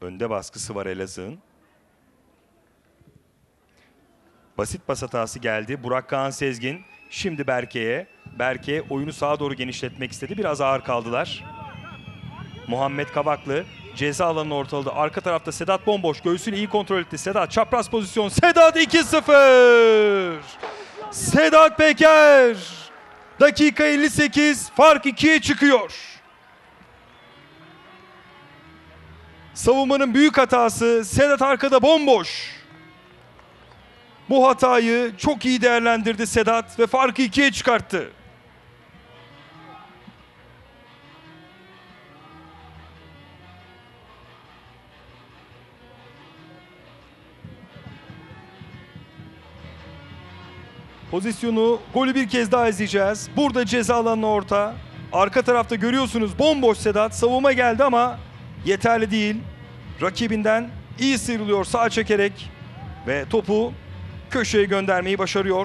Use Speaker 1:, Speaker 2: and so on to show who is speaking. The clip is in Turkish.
Speaker 1: Önde baskısı var Elazığ'ın. Basit pas hatası geldi. Burak Kaan Sezgin. Şimdi Berke'ye. Berke oyunu sağa doğru genişletmek istedi. Biraz ağır kaldılar. Muhammed Kavaklı ceza alanını ortaladı. Arka tarafta Sedat bomboş. Göğsünü iyi kontrol etti. Sedat çapraz pozisyon. Sedat 2-0. Sedat Peker. Dakika 58. Fark 2'ye çıkıyor. Savunmanın büyük hatası. Sedat arkada bomboş. Bu hatayı çok iyi değerlendirdi Sedat ve farkı ikiye çıkarttı. Pozisyonu, golü bir kez daha izleyeceğiz. Burada ceza alanına orta. Arka tarafta görüyorsunuz bomboş Sedat. Savunma geldi ama yeterli değil. Rakibinden iyi sıyrılıyor sağ çekerek ve topu köşeye göndermeyi başarıyor.